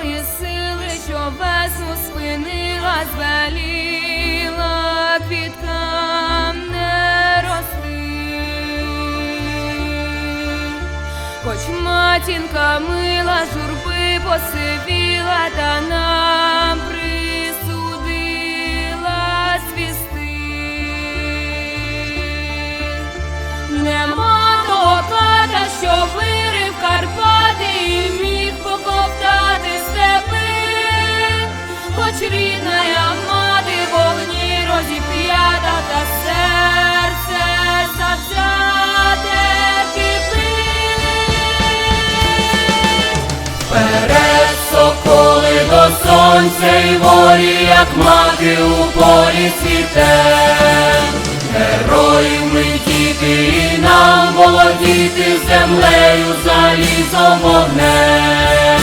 тої сили, що весну спинила, звеліла квіткам не рости, хоч матінка мила, журби посивіла та сонця і волі, як мати у полі цвіте. Героїв ми діти, і нам володіти землею, залізом вогнем.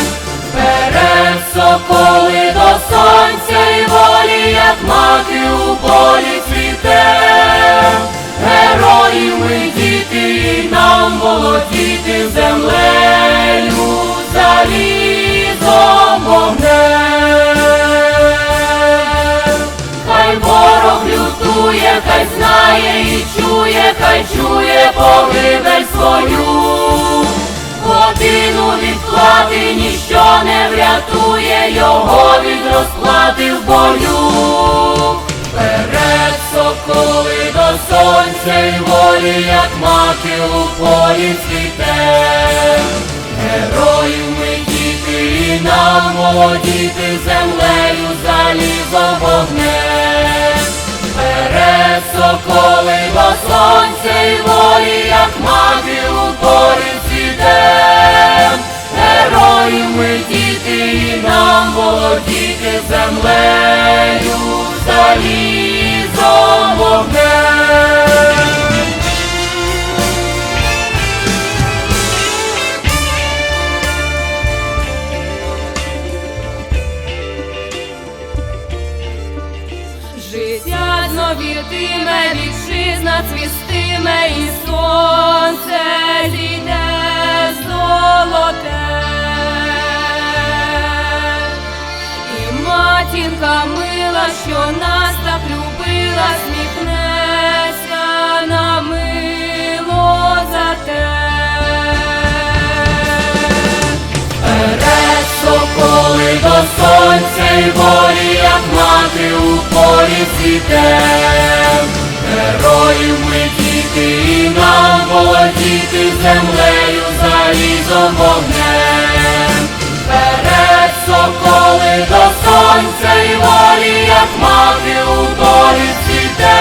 Вперед, соколи до сонця і волі, як мати у полі цвіте. Героїв ми діти, і нам володіти землею, залізом не врятує його від розплати в бою. Перед соколи до сонця і волі, як маки у полі цвіте. Героїв ми діти, і нам володіти землею, залізо вогнем. І нам володіти землею, залізом вогнем. Життя зновітиме, вітчизна цвістиме, і сонце матінка мила, що нас так любила, сміхнеться на мило за те. Вперед, соколи до сонця і волі, як мати у полі цвіте. Героїв ми діти, і нам володіти землею, залізом вогнем. Сонця і волі, як мати у полі цвіте.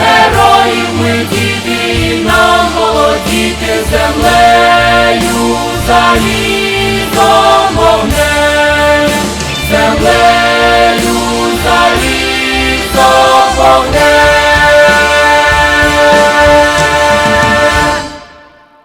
Героїв ми діти, і нам володіти землею, залізом вогнем, землею, залізом вогнем.